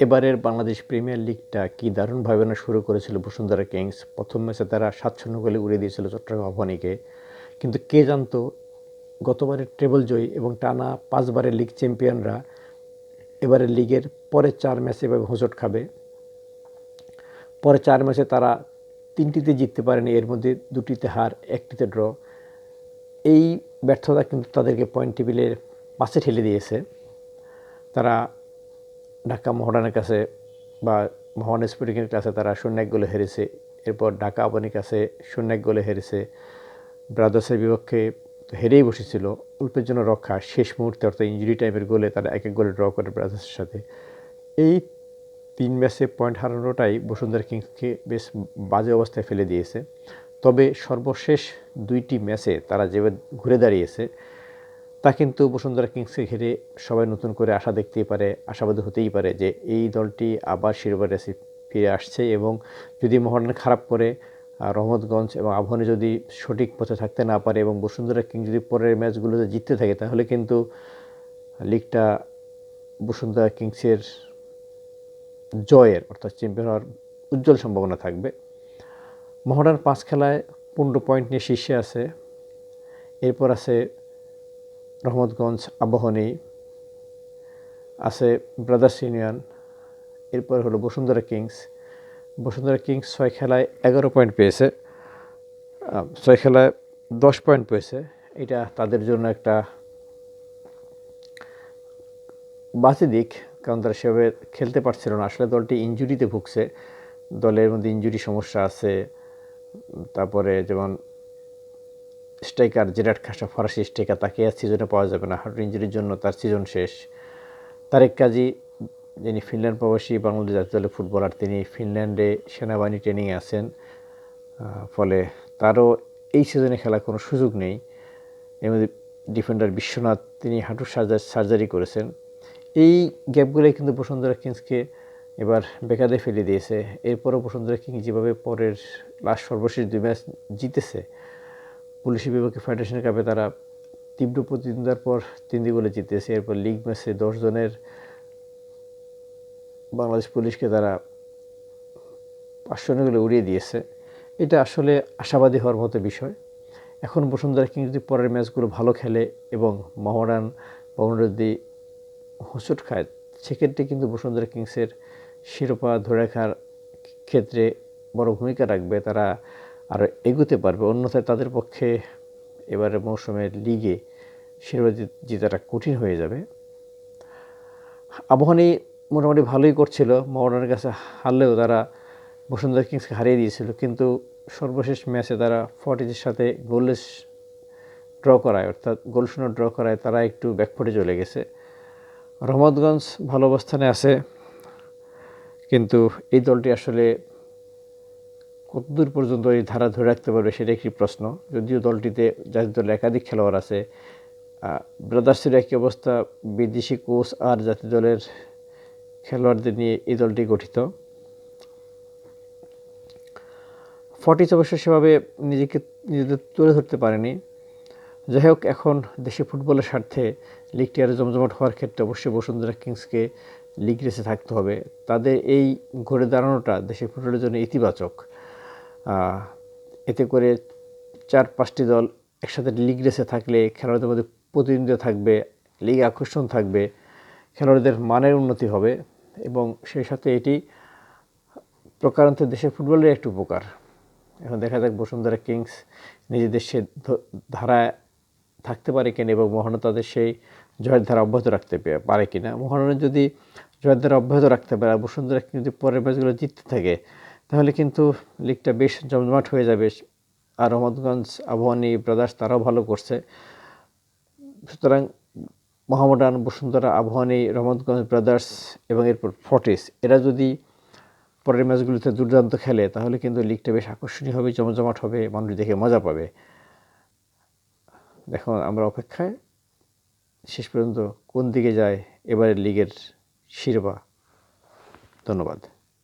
এবারের বাংলাদেশ প্রিমিয়ার লিগটা কি দারুণভাবে না শুরু করেছিল বসুন্ধরা কিংস? প্রথম ম্যাচে তারা সাত শূন্য গোলে উড়িয়ে দিয়েছিল চট্টগ্রাম আবাহনীকে কিন্তু কে জানতো, গতবারের ট্রেবল জয়ী এবং টানা পাঁচবারের লিগ চ্যাম্পিয়নরা এবারের লিগের পরের চার ম্যাচে এভাবে হোঁচট খাবে। পরে চার ম্যাচে তারা তিনটিতে জিততে পারেনি, এর মধ্যে দুটিতে হার, একটিতে ড্র এই ব্যর্থতা কিন্তু তাদেরকে পয়েন্ট টেবিলের পাশে ঠেলে দিয়েছে। তারা ঢাকা মহড়ানের কাছে বা মহান স্পোর্টিংয়ের কাছে তারা শূন্য এক গোলে হেরেছে। এরপর ঢাকা আবানির কাছে শূন্য এক গোলে হেরেছে। ব্রাদার্সের বিপক্ষে হেরেই বসেছিল। অল্পের জন্য রক্ষা, শেষ মুহূর্তে অর্থাৎ ইঞ্জুরি টাইমের গোলে তারা এক এক গোলে ড্র করে ব্রাদার্সের সাথে। এই তিন ম্যাচে পয়েন্ট হারানোটাই বসুন্ধরা কিংসকে বেশ বাজে অবস্থায় ফেলে দিয়েছে। তবে সর্বশেষ দুইটি ম্যাচে তারা যেভাবে ঘুরে দাঁড়িয়েছে তা কিন্তু বসুন্ধরা কিংসকে ঘিরে সবাই নতুন করে আশা দেখতেই পারে, আশাবাদী হতেই পারে যে এই দলটি আবার শিরোপা রেসে ফিরে আসছে এবং যদি মোহন খারাপ করে রহমতগঞ্জ এবং আবহানী যদি সঠিক পথে থাকতে না পারে এবং বসুন্ধরা কিং যদি পরের ম্যাচগুলোতে জিততে থাকে, তাহলে কিন্তু লিগটা বসুন্ধরা কিংসের জয়ের অর্থাৎ চ্যাম্পিয়ন হওয়ার উজ্জ্বল সম্ভাবনা থাকবে। মোহনার পাঁচ খেলায় পনেরো পয়েন্ট নিয়ে শীর্ষে আছে। এরপর আছে রহমতগঞ্জ আবাহনী আছে ব্রাদার্স ইউনিয়ন, এরপর হলো বসুন্ধরা কিংস। বসুন্ধরা কিংস ছয় খেলায় এগারো পয়েন্ট পেয়েছে। ছয় খেলায় দশ পয়েন্ট পেয়েছে। এটা তাদের জন্য একটা বাজে দিক, কারণ তারা সেভাবে খেলতে পারছিল না। আসলে দলটি ইঞ্জুরিতে ভুগছে। দলের মধ্যে ইঞ্জুরি সমস্যা আছে। তারপরে যেমন স্ট্রাইকার জেরাট খাসা ফরাসি স্ট্রাইকার, তাকে আর সিজনে পাওয়া যাবে না। হার্ট ইঞ্জুরির জন্য তার সিজন শেষ। তারেক কাজী, যিনি ফিনল্যান্ড প্রবাসী, বাংলাদেশ জাতীয় দলের ফুটবলার, তিনি ফিনল্যান্ডে সেনাবাহিনী ট্রেনিংয়ে আছেন। ফলে তারও এই সিজনে খেলার কোনো সুযোগ নেই। এর মধ্যে ডিফেন্ডার বিশ্বনাথ, তিনি হাঁটুর সার্জারি করেছেন। এই গ্যাপগুলোই কিন্তু বসুন্ধরা কিংসকে এবার বেকারে ফেলে দিয়েছে। এরপরও বসুন্ধরা কিংস যেভাবে পরের লাস্ট সর্বশেষ দুই ম্যাচ জিতেছে পুলিশি বিভাগে ফেডারেশন কাপে তারা তীব্র প্রতিদ্বন্দ্বিতার পর তিন গোলে জিতেছে। এরপর লিগ ম্যাচে দশ জনের বাংলাদেশ পুলিশকে তারা পাঁচশো উড়িয়ে দিয়েছে। এটা আসলে আশাবাদী হওয়ার মতো বিষয়। এখন বসুন্ধরা কিংস যদি পরের ম্যাচগুলো ভালো খেলে এবং মহরান বঙ্গনদী হোঁচট খায়, সেক্ষেত্রে কিন্তু বসুন্ধরা কিংসের শিরোপা ধরে রাখার ক্ষেত্রে বড় ভূমিকা রাখবে। তারা এগোতে পারবে। অন্যথায় তাদের পক্ষে এবারে মৌসুমের লিগে শিরোপা জিতাটা কঠিন হয়ে যাবে। আবহানী মোটামুটি ভালোই করছিল। মোহনের কাছে হারলেও তারা বসুন্ধরা কিংসকে হারিয়ে দিয়েছিল। কিন্তু সর্বশেষ ম্যাচে তারা ফর্টিজের সাথে গোললেস ড্র করায়, অর্থাৎ গোল শূন্য ড্র করায় তারা একটু ব্যাকফুটে চলে গেছে। রহমতগঞ্জ ভালো অবস্থানে আছে। কিন্তু এই দলটি আসলে কতদূর পর্যন্ত এই ধারা ধরে রাখতে পারবে সেটা একটি প্রশ্ন। যদিও দলটিতে জাতীয় দলের একাধিক খেলোয়াড় আছে ব্রাদার্সের একই অবস্থা, বিদেশি কোচ আর জাতীয় দলের খেলোয়াড়দের নিয়ে এই দলটি গঠিত। ফর্টিস অবশ্য সেভাবে নিজেকে, নিজেদের তুলে ধরতে পারেনি। যাই হোক, এখন দেশে ফুটবলের স্বার্থে লিগটি আরও জমজমাট হওয়ার ক্ষেত্রে অবশ্যই বসুন্ধরা কিংসকে লিগ রেসে থাকতে হবে। তাদের এই ঘুরে দাঁড়ানোটা দেশের ফুটবলের জন্য ইতিবাচক। এতে করে চার পাঁচটি দল একসাথে লিগ রেসে থাকলে খেলোয়াড়দের মধ্যে প্রতিদ্বন্দ্বিতা থাকবে লিগ আকর্ষণ থাকবে, খেলোয়াড়দের মানের উন্নতি হবে এবং সেই সাথে এটি প্রকারান্তে দেশের ফুটবলের একটি উপকার। এখন দেখা যাক বসুন্ধরা কিংস নিজেদের সে ধারায় থাকতে পারে কিনা এবং মোহন তাদের সেই জয়ের ধারা অব্যাহত রাখতে পারে কিনা। মোহনের যদি জয়ের ধারা অব্যাহত রাখতে পারে আর বসুন্ধরা যদি পরের ম্যাচগুলো জিততে থাকে তাহলে কিন্তু লিগটা বেশ জমজমাট হয়ে যাবে। আর রহমতগঞ্জ আবহানী ব্রাদার্স তারাও ভালো করছে। সুতরাং মোহামডান, বসুন্ধরা আবহানী রহমতগঞ্জ ব্রাদার্স এবং এরপর ফর্টিস, এরা যদি পরের ম্যাচগুলিতে দুর্দান্ত খেলে, তাহলে কিন্তু লিগটা বেশ আকর্ষণীয় হবে, জমজমাট হবে, মানুষ দেখে মজা পাবে। দেখুন আমরা অপেক্ষায়। শেষ পর্যন্ত কোন দিকে যায়, এবারের লিগের শিরোপা? ধন্যবাদ।